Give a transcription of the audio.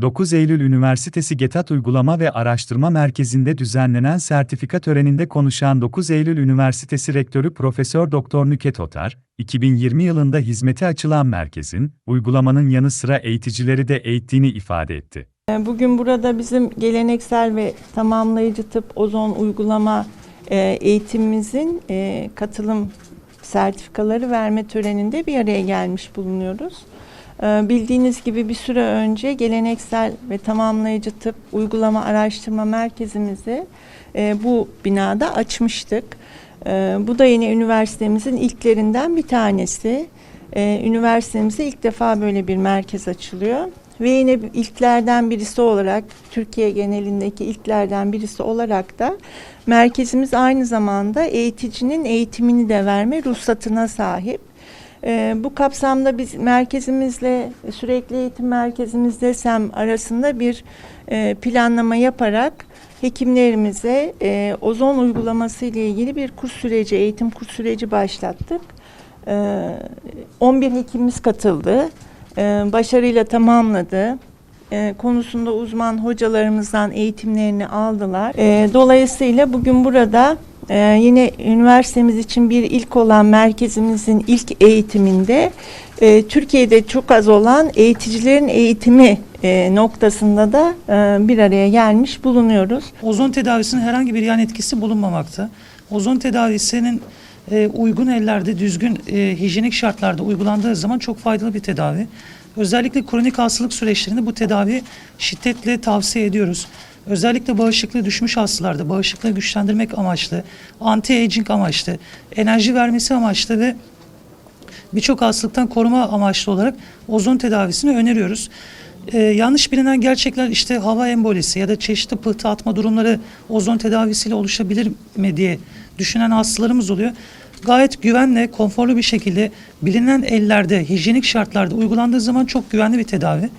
9 Eylül Üniversitesi GETAT Uygulama ve Araştırma Merkezi'nde düzenlenen sertifika töreninde konuşan 9 Eylül Üniversitesi Rektörü Profesör Doktor Nüket Otar, 2020 yılında hizmete açılan merkezin, uygulamanın yanı sıra eğiticileri de eğittiğini ifade etti. Bugün burada bizim geleneksel ve tamamlayıcı tıp ozon uygulama e, eğitimimizin e, katılım sertifikaları verme töreninde bir araya gelmiş bulunuyoruz. E, Bildiğiniz gibi bir süre önce geleneksel ve tamamlayıcı tıp uygulama araştırma merkezimizi e, bu binada açmıştık. E, Bu da yine üniversitemizin ilklerinden bir tanesi. E, Üniversitemizde ilk defa böyle bir merkez açılıyor. Ve yine ilklerden birisi olarak, Türkiye genelindeki ilklerden birisi olarak da merkezimiz aynı zamanda eğiticinin eğitimini de verme ruhsatına sahip. Ee, bu kapsamda biz merkezimizle, sürekli eğitim merkezimizle SEM arasında bir e, planlama yaparak hekimlerimize e, ozon uygulaması ile ilgili bir kurs süreci, eğitim kurs süreci başlattık. Ee, 11 hekimimiz katıldı e, başarıyla tamamladı. E, konusunda uzman hocalarımızdan eğitimlerini aldılar. E, dolayısıyla bugün burada e, yine üniversitemiz için bir ilk olan merkezimizin ilk eğitiminde e, Türkiye'de çok az olan eğiticilerin eğitimi e, noktasında da e, bir araya gelmiş bulunuyoruz. Ozon tedavisinin herhangi bir yan etkisi bulunmamakta. Ozon tedavisinin e, uygun ellerde, düzgün e, hijyenik şartlarda uygulandığı zaman çok faydalı bir tedavi. Özellikle kronik hastalık süreçlerinde bu tedavi şiddetle tavsiye ediyoruz. Özellikle bağışıklığı düşmüş hastalarda bağışıklığı güçlendirmek amaçlı, anti-aging amaçlı, enerji vermesi amaçlı ve birçok hastalıktan koruma amaçlı olarak ozon tedavisini öneriyoruz. Ee, yanlış bilinen gerçekler işte hava embolisi ya da çeşitli pıhtı atma durumları ozon tedavisiyle oluşabilir mi diye düşünen hastalarımız oluyor gayet güvenle, konforlu bir şekilde bilinen ellerde, hijyenik şartlarda uygulandığı zaman çok güvenli bir tedavi.